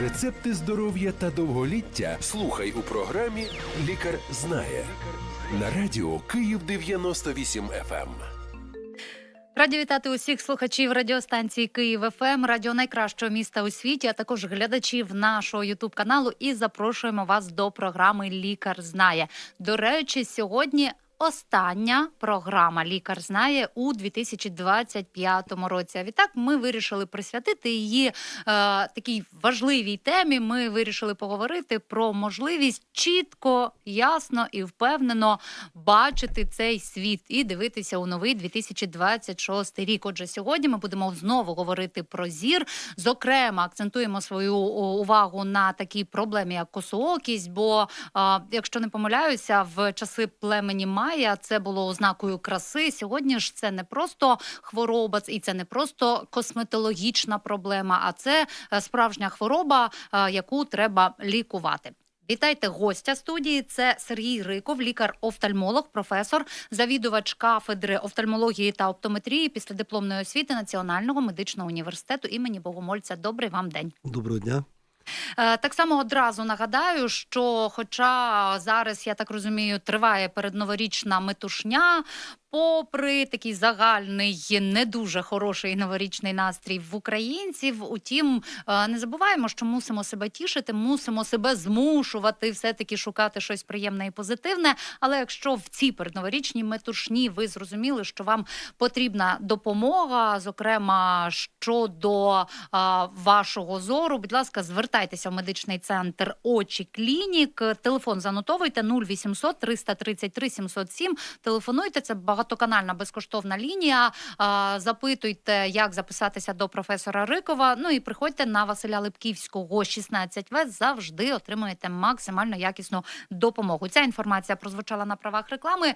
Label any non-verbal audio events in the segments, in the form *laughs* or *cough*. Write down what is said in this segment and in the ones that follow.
Рецепти здоров'я та довголіття слухай у програмі Лікар знає на радіо Київ 98 FM. Раді вітати усіх слухачів радіостанції Київ ФМ, радіо найкращого міста у світі, а також глядачів нашого Ютуб каналу. І запрошуємо вас до програми Лікар знає. До речі, сьогодні. Остання програма Лікар знає у 2025 році. А відтак ми вирішили присвятити її е, такій важливій темі. Ми вирішили поговорити про можливість чітко, ясно і впевнено бачити цей світ і дивитися у новий 2026 рік. Отже, сьогодні ми будемо знову говорити про зір. Зокрема, акцентуємо свою увагу на такій проблемі, як косоокість. Бо, а, якщо не помиляюся, в часи племені Майя це було ознакою краси. Сьогодні ж це не просто хвороба, і це не просто косметологічна проблема, а це е, справжня хвороба, е, яку треба лікувати. Вітайте гостя студії. Це Сергій Риков, лікар-офтальмолог, професор, завідувач кафедри офтальмології та оптометрії після дипломної освіти Національного медичного університету імені Богомольця. Добрий вам день. Доброго дня. Е, Так само одразу нагадаю, що, хоча зараз я так розумію, триває передноворічна метушня. Попри такий загальний, не дуже хороший новорічний настрій в українців, утім, е, не забуваємо, що мусимо себе тішити, мусимо себе змушувати все таки шукати щось приємне і позитивне. Але якщо в цій передноворічній метушні ви зрозуміли, що вам потрібна допомога, зокрема щодо а, вашого зору, будь ласка, звертайтеся в медичний центр очі клінік. Телефон занотовуйте 0800 333 707. Телефонуйте. Це багатоканальна безкоштовна лінія. Запитуйте, як записатися до професора Рикова. Ну і приходьте на Василя Липківського 16В. Завжди отримуєте максимально якісну допомогу. Ця інформація прозвучала на правах реклами.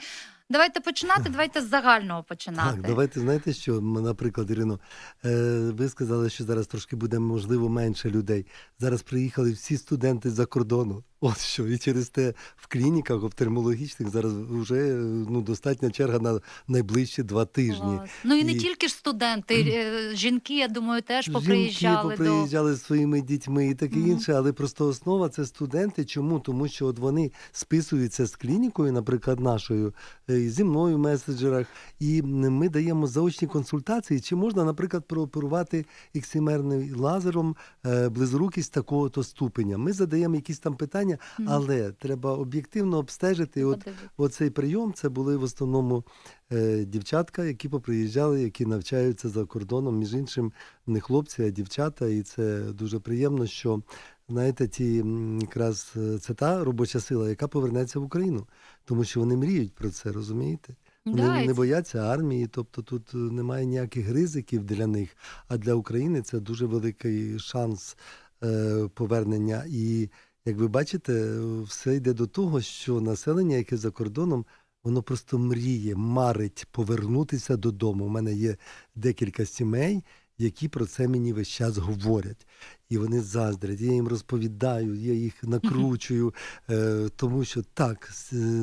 Давайте починати. Давайте з загального починати. Так, давайте знаєте, що наприклад, Ірино, е, ви сказали, що зараз трошки буде можливо менше людей. Зараз приїхали всі студенти з-за кордону. От що, і через те в клініках офтальмологічних зараз вже е, ну, достатня черга на найближчі два тижні. Клас. Ну і не І- тільки ж студенти, е, жінки, я думаю, теж Жінки поприїжджали до поприїжджали зі своїми дітьми і таке Мгм. інше, але просто основа це студенти. Чому? Тому що от вони списуються з клінікою, наприклад, нашою, і зі мною в меседжерах, і ми даємо заочні консультації, чи можна, наприклад, прооперувати ексимерним лазером е, близорукість такого-то ступеня. Ми задаємо якісь там питання, але треба об'єктивно обстежити. От. Оцей прийом це були в основному е, дівчатка, які поприїжджали, які навчаються за кордоном. Між іншим, не хлопці, а дівчата. І це дуже приємно, що знаєте, ті якраз е, це та робоча сила, яка повернеться в Україну, тому що вони мріють про це, розумієте? Вони Да, не бояться армії, тобто тут е, немає ніяких ризиків для них. А для України це дуже великий шанс е, повернення. І як ви бачите, все йде до того, що населення, яке за кордоном, воно просто мріє, марить повернутися додому. У мене є декілька сімей, які про це мені весь час говорять. І вони заздрять. Я їм розповідаю, я їх накручую, е, тому що так,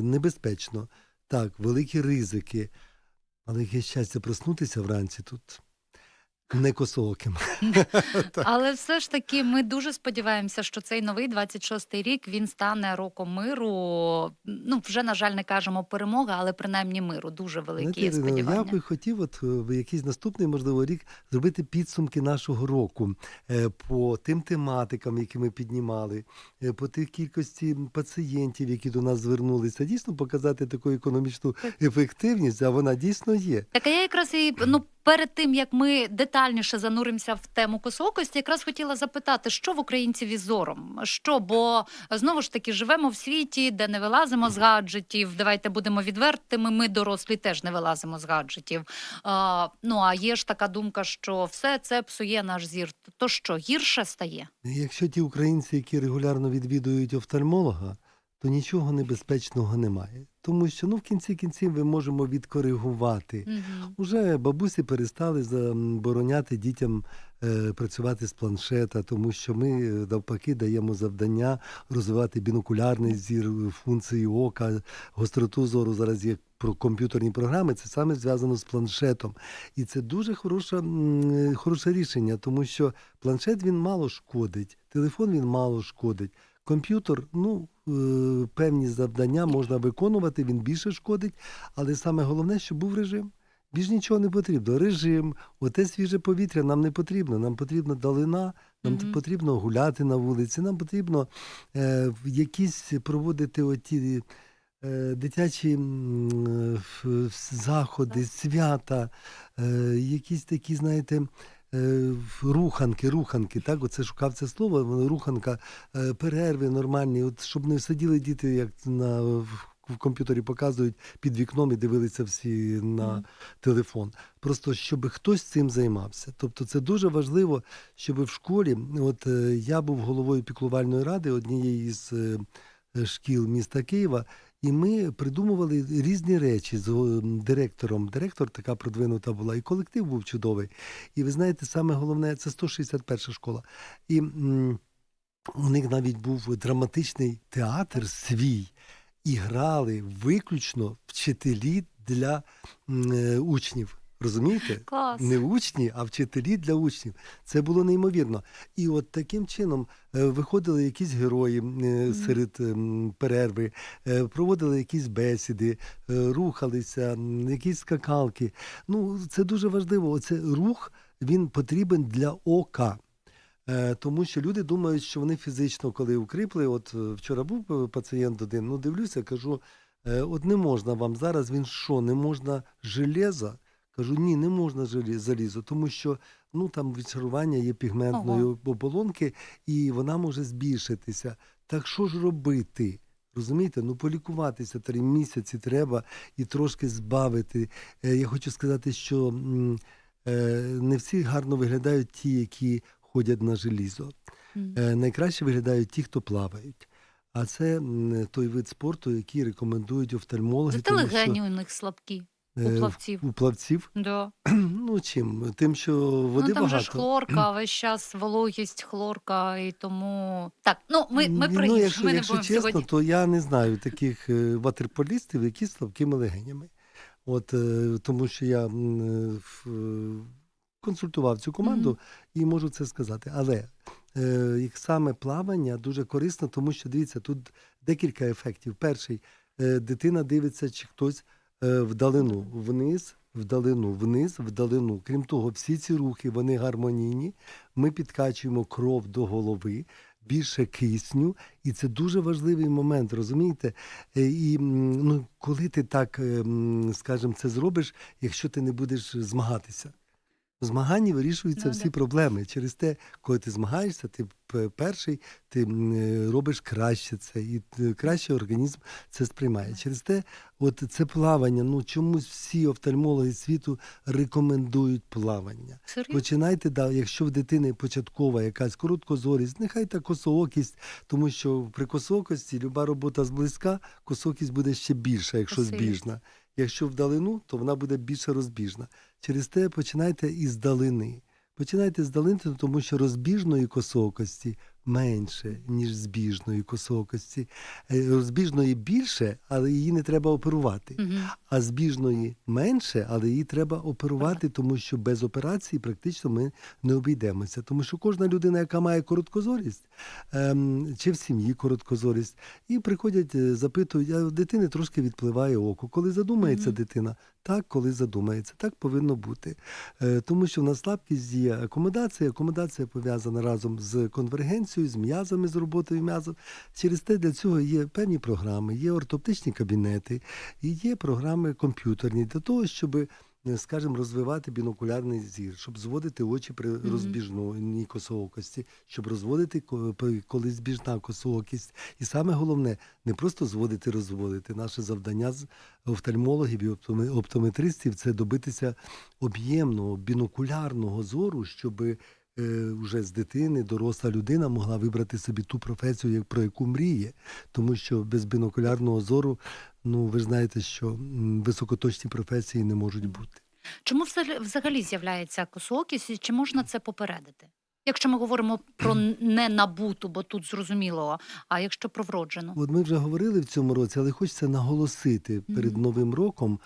небезпечно, так, великі ризики. Але яке щастя проснутися вранці тут не косооким. *laughs* Але все ж таки ми дуже сподіваємося, що цей новий 26-й рік він стане роком миру. Ну вже на жаль, не кажемо перемога, але принаймні миру. Дуже великі Знаєте, Ірино, я би хотів, от е, в якийсь наступний, можливо, рік зробити підсумки нашого року е, по тим тематикам, які ми піднімали, е, по тих кількості пацієнтів, які до нас звернулися, дійсно показати таку економічну ефективність, а вона дійсно є. Так а я якраз і ну. Перед тим як ми детальніше зануримося в тему косоокості, якраз хотіла запитати, що в українців із зором? Що, бо знову ж таки живемо в світі, де не вилазимо з гаджетів. Давайте будемо відвертими. Ми дорослі теж не вилазимо з гаджетів. А, ну а є ж така думка, що все це псує наш зір. То що гірше стає? Якщо ті українці, які регулярно відвідують офтальмолога, то нічого небезпечного немає. Тому що ну, в кінці кінців ми можемо відкоригувати. Угу. Уже бабусі перестали забороняти дітям е, працювати з планшета, тому що ми е, навпаки даємо завдання розвивати бінокулярний зір, функції ока, гостроту зору. Зараз є про комп'ютерні програми. Це саме зв'язано з планшетом. І це дуже хороше, м, хороше рішення, тому що планшет він мало шкодить, телефон він мало шкодить. Комп'ютер, ну, е, певні завдання можна виконувати, він більше шкодить, але саме головне, щоб був режим. Більш нічого не потрібно. Режим, оте свіже повітря нам не потрібно. Нам потрібна далина, нам Мгм. потрібно гуляти на вулиці, нам потрібно е, якісь проводити оті е, дитячі е, заходи, свята, е, якісь такі, знаєте. Е, Руханки, руханки, так, оце шукав це слово, воно руханка, е, перерви нормальні, от щоб не сиділи діти, як на в комп'ютері показують під вікном і дивилися всі на Мгм. телефон. Просто щоб хтось цим займався. Тобто це дуже важливо, щоб в школі, от е, я був головою піклувальної ради однієї з шкіл міста Києва. І ми придумували різні речі з директором. Директор така продвинута була, і колектив був чудовий. І ви знаєте, саме головне це 161 школа. І у них навіть був драматичний театр свій, і грали виключно вчителі для е, учнів. Розумієте? Клас. Не учні, а вчителі для учнів. Це було неймовірно. І от таким чином е, виходили якісь герої е, серед ем, перерви, е, проводили якісь бесіди, рухалися, якісь скакалки. Ну, це дуже важливо. Оце рух він потрібен для ока. Тому що люди думають, що вони фізично, коли укріпли, от вчора був пацієнт один, ну дивлюся, кажу, от не можна вам зараз, він що, не можна железа? Кажу, ні, не можна залізо, тому що ну там відчарування є пігментної оболонки, і вона може збільшитися. Так що ж робити? Розумієте, ну полікуватися три місяці треба і трошки збавити. Е, Я хочу сказати, що е, не всі гарно виглядають ті, які ходять на желізо. Е, Найкраще виглядають ті, хто плавають. А це той вид спорту, який рекомендують офтальмологи. Зате що, легені у них слабкі, у е, плавців. У плавців? Да. *clears throat* Ну чим? Тим, що води ну там багато. же ж хлорка, *clears throat* весь час вологість, хлорка, і тому. Так, ну ми, ми ну, якщо, ми не якщо чесно, сьогодні. то я не знаю таких е, ватерполістів, які з слабкими легенями. От, е, тому що я консультував цю команду Мгм. і можу це сказати. Але як саме плавання дуже корисно, тому що дивіться, тут декілька ефектів. Перший, дитина дивиться, чи хтось вдалину, вниз, вдалину, вниз, вдалину. Крім того, всі ці рухи вони гармонійні. Ми підкачуємо кров до голови. Більше кисню, і це дуже важливий момент, розумієте? Е, І ну, коли ти так, е, скажімо, це зробиш, якщо ти не будеш змагатися. В змаганні вирішуються Ну, всі да. проблеми. Через те, коли ти змагаєшся, ти перший, ти робиш краще це, і е, краще організм це сприймає. Через те, от це плавання. Ну чомусь всі офтальмологи світу рекомендують плавання. Серйозно? Починайте, да, якщо в дитини початкова якась короткозорість, нехай та косоокість, тому що при косоокості люба робота зблизька, косоокість буде ще більша, якщо збіжна. Якщо вдалину, то вона буде більше розбіжна. Через те починайте із далини. Починайте з далини, тому що розбіжної косоокості менше, ніж збіжної косоокості. Е, Розбіжної більше, але її не треба оперувати Мгм. а збіжної менше, але її треба оперувати, тому що без операції практично ми не обійдемося. Тому що кожна людина, яка має короткозорість, ем, чи в сім'ї короткозорість, і приходять, е, запитують, а в дитини трошки відпливає око. Коли задумається Мгм. дитина, так, коли задумається, так повинно бути. Е, тому що в нас слабкість є акомодація. Акомодація пов'язана разом з конвергенцією, з м'язами, з роботою м'язів. Через те для цього є певні програми, є ортоптичні кабінети, і є програми комп'ютерні для того, щоб, скажімо, розвивати бінокулярний зір, щоб зводити очі при розбіжній косоокості, щоб розводити коли збіжна косоокість. І саме головне не просто зводити, розводити. Наше завдання з офтальмологів і оптоме- оптометристів це добитися об'ємного бінокулярного зору, щоб е, вже з дитини доросла людина могла вибрати собі ту професію, про яку мріє. Тому що без бінокулярного зору, ну ви ж знаєте, що високоточні професії не можуть бути. Чому взагалі- з'являється косоокість і чи можна це попередити? Якщо ми говоримо про *clears throat* не набуту, бо тут зрозуміло, а якщо про вроджену. От ми вже говорили в цьому році, але хочеться наголосити перед. Новим роком.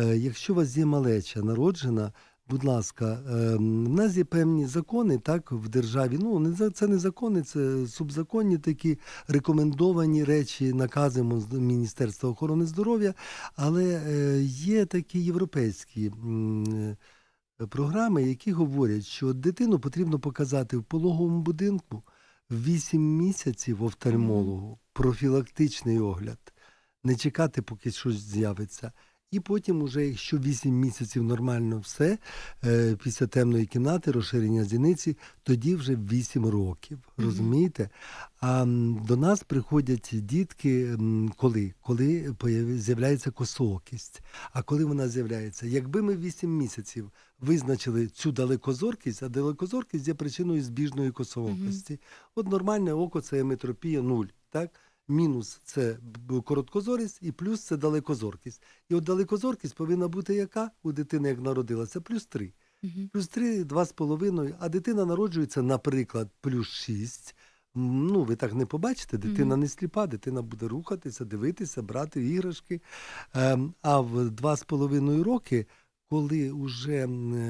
е, Якщо у вас є малеча народжена, будь ласка, е, в нас є певні закони так в державі. Ну не це не закони, це субзаконні такі рекомендовані речі наказами з Міністерства охорони здоров'я. Але е, є такі європейські. Програми, які говорять, що дитину потрібно показати в пологовому будинку в 8 місяців офтальмологу, профілактичний огляд, не чекати, поки щось з'явиться. І потім, уже, якщо 8 місяців нормально все, е, після темної кімнати, розширення зіниці, тоді вже 8 років. Розумієте? А до нас приходять дітки коли? Коли з'являється косоокість. А коли вона з'являється? Якби ми 8 місяців визначили цю далекозоркість, а далекозоркість є причиною збіжної косоокості. От нормальне око це еметропія 0, так? Мінус це короткозорість і плюс це далекозоркість. І от далекозоркість повинна бути яка у дитини, як народилася, плюс 3. Мгм. Плюс 3, 2,5, а дитина народжується, наприклад, плюс 6. Ну, ви так не побачите, дитина Мгм. не сліпа, дитина буде рухатися, дивитися, брати іграшки. Ем, а в 2,5 роки, коли вже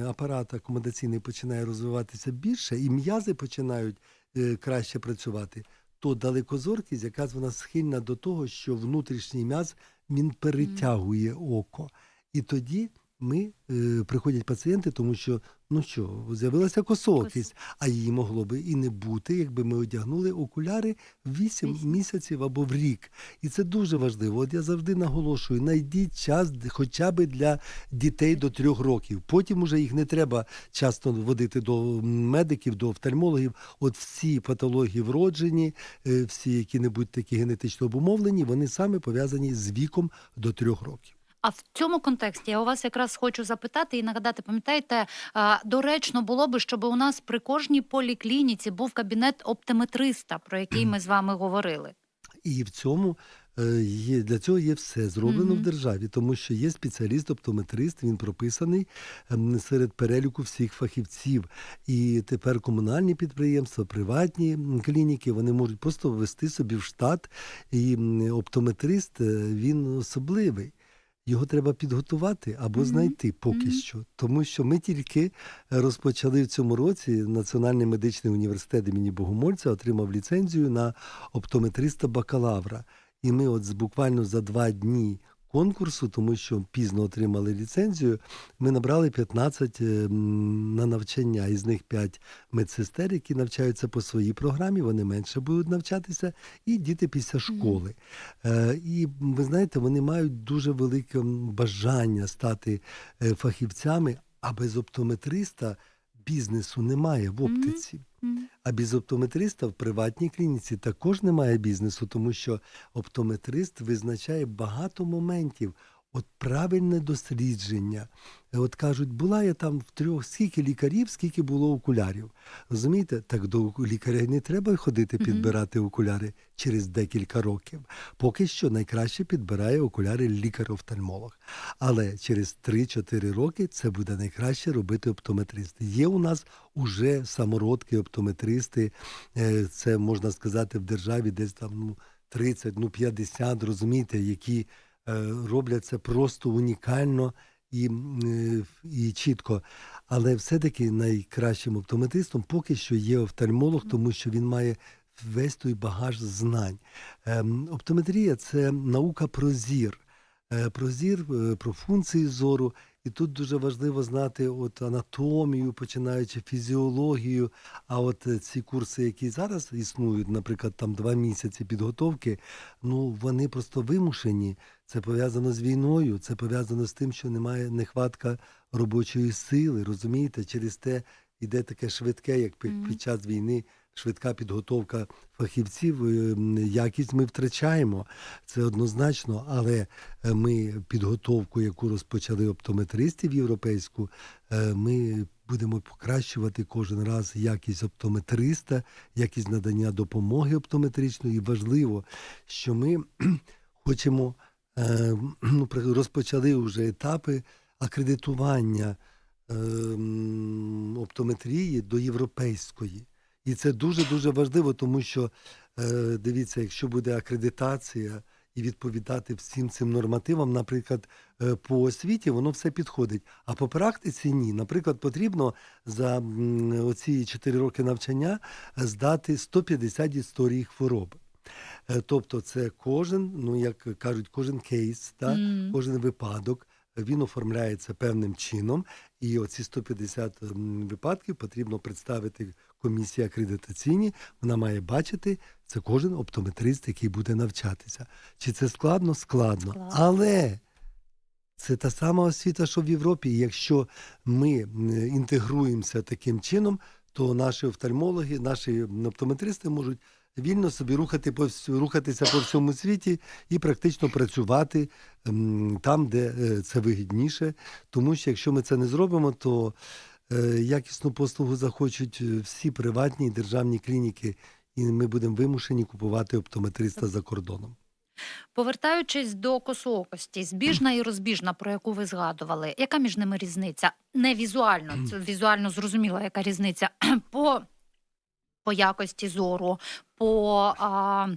апарат акомодаційний починає розвиватися більше, і м'язи починають е, краще працювати, то далекозоркість, якраз вона схильна до того, що внутрішній м'яз він перетягує око. І тоді ми е, приходять пацієнти, тому що ну що, з'явилася косоокість, а її могло би і не бути, якби ми одягнули окуляри 8 Вісім. місяців або в рік. І це дуже важливо. От я завжди наголошую: знайдіть час хоча б для дітей до трьох років. Потім уже їх не треба часто водити до медиків, до офтальмологів. От всі патології вроджені, е, всі які-небудь такі генетично обумовлені, вони саме пов'язані з віком до трьох років. А в цьому контексті я у вас якраз хочу запитати і нагадати, пам'ятаєте, доречно було би, щоб у нас при кожній поліклініці був кабінет оптиметриста, про який ми з вами говорили. І в цьому е, є для цього є все зроблено в державі, тому що є спеціаліст-оптометрист, він прописаний ем, серед переліку всіх фахівців. І тепер комунальні підприємства, приватні клініки, вони можуть просто ввести собі в штат. І оптометрист е, він особливий. Його треба підготувати або знайти поки що. Тому що ми тільки розпочали в цьому році Національний медичний університет імені Богомольця отримав ліцензію на оптометриста бакалавра. І ми от буквально за два дні конкурсу, тому що пізно отримали ліцензію, ми набрали 15 е, на навчання. Із них 5 медсестер, які навчаються по своїй програмі, вони менше будуть навчатися, і діти після школи. Е, І ви знаєте, вони мають дуже велике бажання стати е, фахівцями, а без оптометриста бізнесу немає в оптиці. Мгм. А без оптометриста в приватній клініці також немає бізнесу, тому що оптометрист визначає багато моментів. От правильне дослідження. От кажуть, була я там в трьох, скільки лікарів, скільки було окулярів. Розумієте, так до лікаря не треба ходити підбирати окуляри через декілька років. Поки що найкраще підбирає окуляри лікар-офтальмолог. Але через 3-4 роки це буде найкраще робити оптометрист. Є у нас уже самородки, оптометристи. Е, Це можна сказати в державі десь там ну, 30, ну 50, розумієте, які роблять це просто унікально і, е, і чітко. Але все-таки найкращим оптометристом поки що є офтальмолог, тому що він має весь той багаж знань. Ем, Оптометрія це наука про зір. Е, Про зір, е, про функції зору. І тут дуже важливо знати от анатомію, починаючи фізіологію. А от е, ці курси, які зараз існують, наприклад, там два місяці підготовки, ну вони просто вимушені. Це пов'язано з війною, це пов'язано з тим, що немає нехватка робочої сили. Розумієте, через те йде таке швидке, як під, під час війни. Швидка підготовка фахівців, е, якість ми втрачаємо, це однозначно, але е, ми підготовку, яку розпочали оптометристів європейську, е, ми будемо покращувати кожен раз якість оптометриста, якість надання допомоги оптометричної. І важливо, що ми *clears throat* хочемо ну, розпочали вже етапи акредитування ем, оптометрії до європейської. І це дуже-дуже важливо, тому що е, дивіться, якщо буде акредитація і відповідати всім цим нормативам, наприклад, е, по освіті воно все підходить. А по практиці ні. Наприклад, потрібно за оці 4 роки навчання е, здати 150 історій хвороб. Е, Тобто, це кожен, ну як кажуть, кожен кейс, та, Мгм. кожен випадок. Він оформляється певним чином, і оці 150 випадків потрібно представити комісії акредитаційні. Вона має бачити, це кожен оптометрист, який буде навчатися. Чи це складно? Складно. Складно. Але це та сама освіта, що в Європі. І якщо ми інтегруємося таким чином, то наші офтальмологи, наші оптометристи можуть вільно собі рухати по рухатися по всьому світі і практично працювати там, де е, це вигідніше. Тому що якщо ми це не зробимо, то е, якісну послугу захочуть е, всі приватні і державні клініки, і ми будемо вимушені купувати оптометриста за кордоном. Повертаючись до косоокості, збіжна і розбіжна, про яку ви згадували, яка між ними різниця? Не візуально, *clears throat* це візуально зрозуміло, яка різниця *clears throat* по, по якості зору, по а,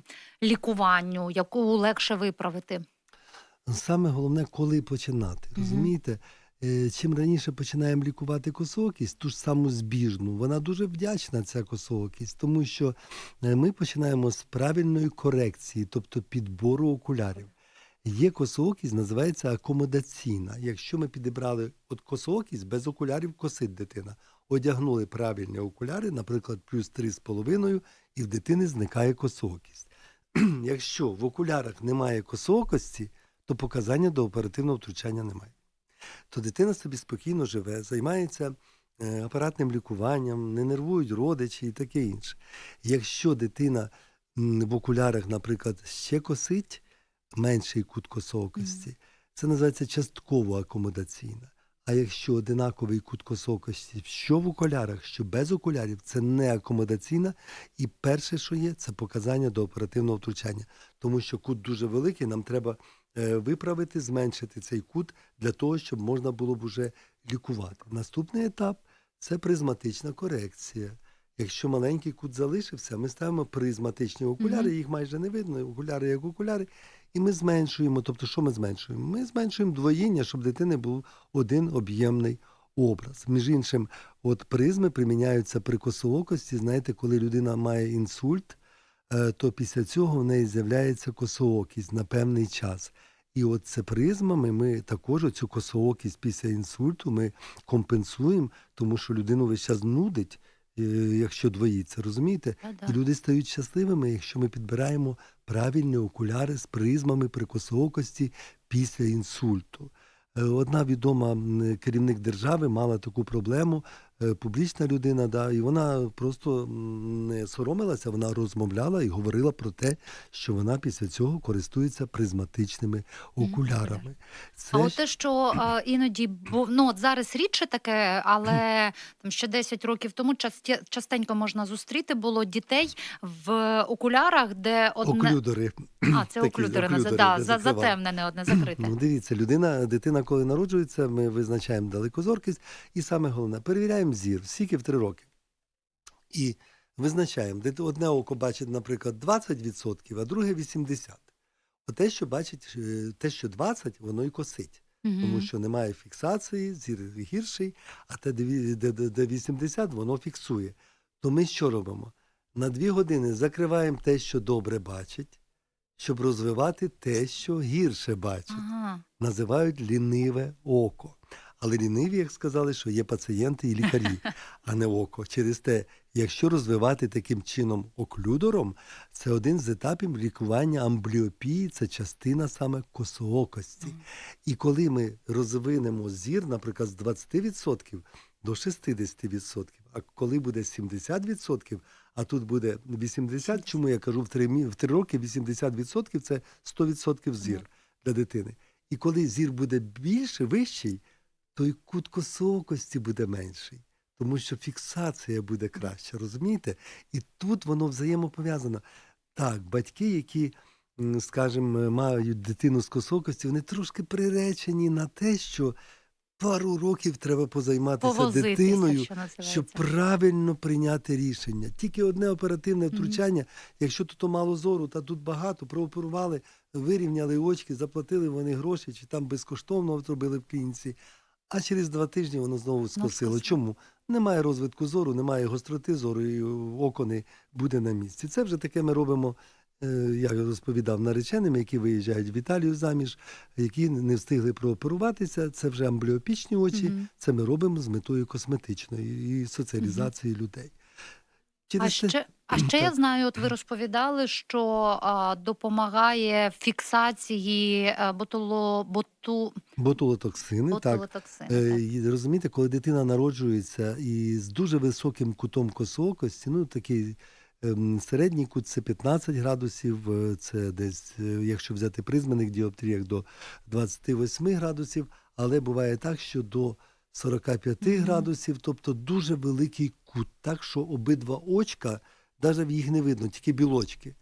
лікуванню, яку легше виправити. Саме головне, коли починати. Розумієте? Е, Чим раніше починаємо лікувати косоокість, ту ж саму збіжну, вона дуже вдячна, ця косоокість, тому що е, ми починаємо з правильної корекції, тобто підбору окулярів. Є косоокість, називається акомодаційна. Якщо ми підібрали от косоокість, без окулярів косить дитина. Одягнули правильні окуляри, наприклад, плюс 3,5, і в дитини зникає косоокість. *clears throat* Якщо в окулярах немає косоокості, то показання до оперативного втручання немає. То дитина собі спокійно живе, займається е, апаратним лікуванням, не нервують родичі і таке інше. Якщо дитина в окулярах, наприклад, ще косить менший кут косоокості, це називається частково акомодаційна. А якщо одинаковий кут косоокості, що в окулярах, що без окулярів, це не акомодаційна. І перше, що є, це показання до оперативного втручання. Тому що кут дуже великий, нам треба е, виправити, зменшити цей кут для того, щоб можна було б уже лікувати. Наступний етап це призматична корекція. Якщо маленький кут залишився, ми ставимо призматичні окуляри, їх майже не видно, окуляри як окуляри, і ми зменшуємо. Тобто, що ми зменшуємо? Ми зменшуємо двоїння, щоб дитини був один об'ємний образ. Між іншим, от призми приміняються при косоокості. Знаєте, коли людина має інсульт, е, то після цього в неї з'являється косоокість на певний час. І от це призмами ми також цю косоокість після інсульту ми компенсуємо, тому що людину весь час нудить, якщо двоїться, розумієте? Та-да. І люди стають щасливими, якщо ми підбираємо правильні окуляри з призмами прикосокості після інсульту. Е, Одна відома керівник держави мала таку проблему, е, публічна людина, да, і вона просто не соромилася, вона розмовляла і говорила про те, що вона після цього користується призматичними окулярами. Це А от те, що е, іноді бо ну от зараз рідше таке, але там ще 10 років тому частенько можна зустріти було дітей в окулярах, де одне оклюдори. а це такі, оклюдери, оклюдери, да, за затемнене одне закрите. Ну, дивіться, людина, дитина, коли народжується, ми визначаємо далекозоркість, і саме головне, перевіряємо зір, скільки в три роки. І визначаємо, де одне око бачить, наприклад, 20%, а друге 80%. Те, що бачить, е, те, що 20, воно і косить, тому що немає фіксації, зір гірший, а те, де 80, воно фіксує. То ми що робимо? На дві години закриваємо те, що добре бачить, щоб розвивати те, що гірше бачить Ага. називають ліниве око. Але ліниві, як сказали, що є пацієнти і лікарі, *laughs* а не око. Через те, якщо розвивати таким чином оклюдором, це один з етапів лікування амбліопії, це частина саме косоокості. І коли ми розвинемо зір, наприклад, з 20% до 60%, а коли буде 70%, а тут буде 80%, чому я кажу в 3, в 3 роки 80% це 100% зір для дитини. І коли зір буде більше, вищий, то і кут косоокості буде менший, тому що фіксація буде краща, розумієте? І тут воно взаємопов'язано. Так, батьки, які, скажімо, мають дитину з косоокості, вони трошки приречені на те, що пару років треба позайматися Повозитися, дитиною, що щоб правильно прийняти рішення. Тільки одне оперативне втручання, якщо тут мало зору, та тут багато, прооперували, вирівняли очки, заплатили вони гроші, чи там безкоштовно зробили в клініці. А через два тижні воно знову скосило. Чому? Немає розвитку зору, немає гостроти зору, і око не буде на місці. Це вже таке ми робимо, е, я розповідав нареченим, які виїжджають в Італію заміж, які не встигли прооперуватися. Це вже амбліопічні очі. Мгм. Це ми робимо з метою косметичної і соціалізації людей. А Через це ще, а ще я знаю, от ви розповідали, що а, допомагає фіксації е, ботуло, боту, ботулотоксини, так. ботулотоксину. Е, розумієте, коли дитина народжується і з дуже високим кутом косоокості, ну такий ем, середній кут це 15 градусів, е, це десь, е, якщо взяти призменних діоптріях, до 28 градусів, але буває так, що до 45 градусів, тобто дуже великий кут, так що обидва очка, навіть їх не видно, тільки білочки.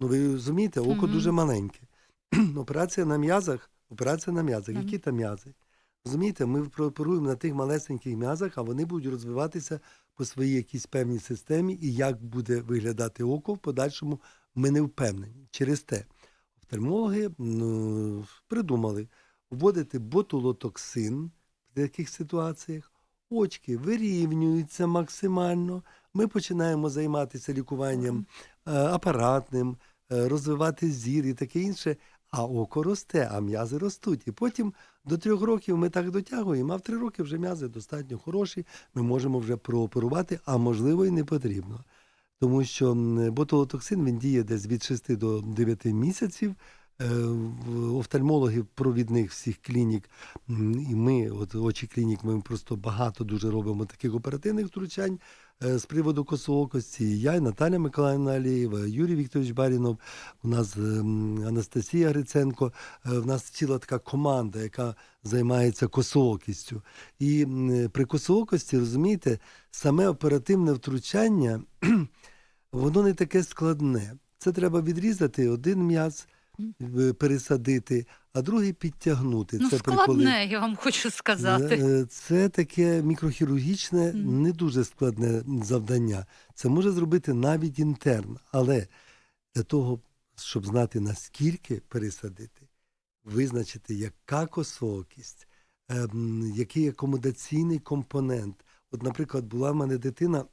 Ну ви розумієте, око дуже маленьке. *clears throat* Операція на м'язах, операція на м'язах. Які там м'язи? Розумієте, ми прооперуємо на тих малесеньких м'язах, а вони будуть розвиватися по своїй якійсь певній системі, і як буде виглядати око в подальшому, ми не впевнені. Через те офтальмологи ну, придумали вводити ботулотоксин в таких ситуаціях, очки вирівнюються максимально. Ми починаємо займатися лікуванням е, апаратним, е, розвивати зір і таке інше. А око росте, а м'язи ростуть. І потім до трьох років ми так дотягуємо, а в три роки вже м'язи достатньо хороші, ми можемо вже прооперувати, а можливо і не потрібно. Тому що ботулотоксин він діє десь від 6 до 9 місяців. Е, в- Офтальмологи провідних всіх клінік, і ми, от очі клінік, ми просто багато дуже робимо таких оперативних втручань е, з приводу косоокості. Я, Наталя Миколаївна Алієва, Юрій Вікторович Барінов, у нас ем, Анастасія Гриценко. Е, В нас ціла така команда, яка займається косоокістю. І при косоокості, розумієте, саме оперативне втручання, *clears throat* воно не таке складне. Це треба відрізати один м'яз, пересадити, а другий підтягнути. Ну, Це складне, я вам хочу сказати. Е, Це таке мікрохірургічне, не дуже складне завдання. Це може зробити навіть інтерн, але для того, щоб знати наскільки пересадити, визначити, яка косоокість, ем, який акомодаційний компонент. От, наприклад, була в мене дитина,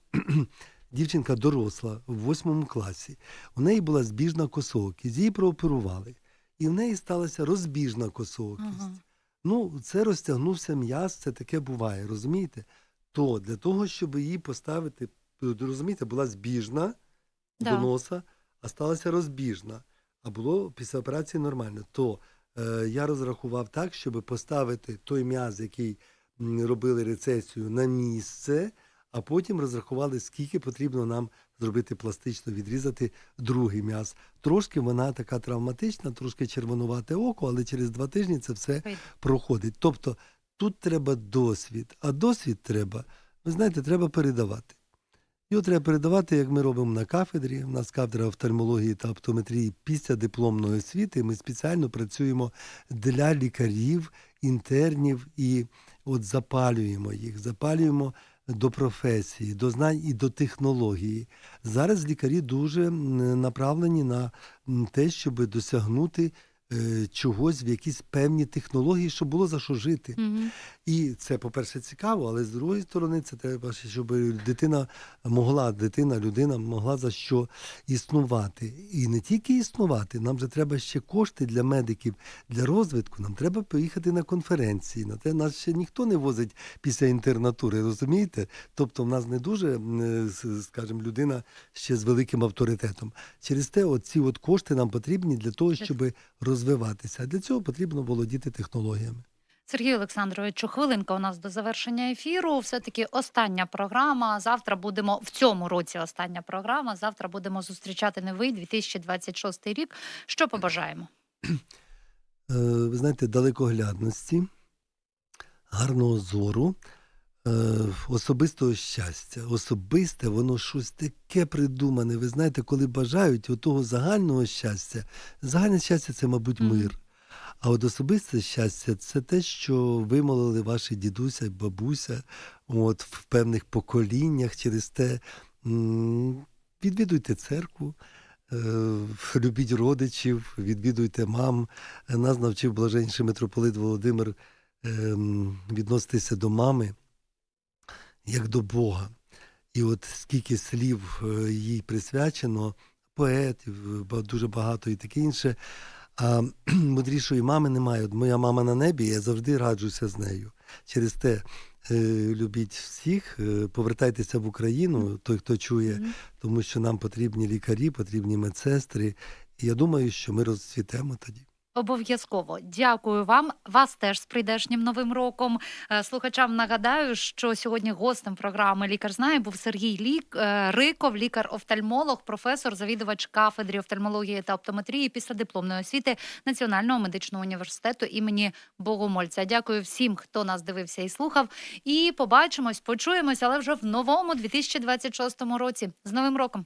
дівчинка доросла в восьмому класі. У неї була збіжна косоокість, її прооперували, і в неї сталася розбіжна косоокість. Ага. Ну, це розтягнувся м'яз, це таке буває, розумієте? То для того, щоб її поставити, розумієте, була збіжна Да. до носа, а сталася розбіжна. А було після операції нормально. То е, я розрахував так, щоб поставити той м'яз, який робили рецесію, на місце, а потім розрахували, скільки потрібно нам зробити пластично, відрізати другий м'яз. Трошки вона така травматична, трошки червонувате око, але через два тижні це все проходить. Тобто тут треба досвід, а досвід треба, ви знаєте, треба передавати. Його треба передавати, як ми робимо на кафедрі. У нас кафедра офтальмології та оптометрії після дипломної освіти. Ми спеціально працюємо для лікарів, інтернів і от запалюємо їх, запалюємо до професії, до знань і до технології. Зараз лікарі дуже направлені на те, щоб досягнути чогось в якісь певні технології, щоб було за що жити. Мгм. І це, по-перше, цікаво, але з другої сторони, це треба, щоб дитина могла, дитина, людина могла за що існувати. І не тільки існувати, нам же треба ще кошти для медиків, для розвитку. Нам треба поїхати на конференції. На те нас ще ніхто не возить після інтернатури, розумієте? Тобто, в нас не дуже, е, скажімо, людина ще з великим авторитетом. Через те, оці от кошти нам потрібні для того, щоб розвиватися. А для цього потрібно володіти технологіями. Сергію Олександровичу, хвилинка у нас до завершення ефіру. Все-таки остання програма. Завтра будемо в цьому році. Остання програма. Завтра будемо зустрічати новий 2026 рік. Що побажаємо? е, ви знаєте, далекоглядності, гарного зору, особистого щастя. Особисте, воно щось таке придумане. Ви знаєте, коли бажають отого загального щастя, загальне щастя це, мабуть, мир. А от особисте щастя це те, що вимолили ваші дідуся і бабуся от, в певних поколіннях через те. Відвідуйте церкву, е, любіть родичів, відвідуйте мам. Нас навчив блаженніший митрополит Володимир ем, відноситися до мами як до Бога. І от скільки слів е, їй присвячено, поетів, дуже багато і таке інше. А *clears throat* мудрішої мами немає. От моя мама на небі, я завжди раджуся з нею. Через те е, любіть всіх, е, повертайтеся в Україну, той, хто чує, тому що нам потрібні лікарі, потрібні медсестри. І я думаю, що ми розцвітемо тоді. Обов'язково дякую вам. Вас теж з прийдешнім новим роком. Е, Слухачам нагадаю, що сьогодні гостем програми Лікар знає був Сергій Лік е, Риков, лікар-офтальмолог, професор, завідувач кафедри офтальмології та оптометрії після дипломної освіти Національного медичного університету імені Богомольця. Дякую всім, хто нас дивився і слухав. І побачимось, почуємось, але вже в новому 2026 році. З новим роком!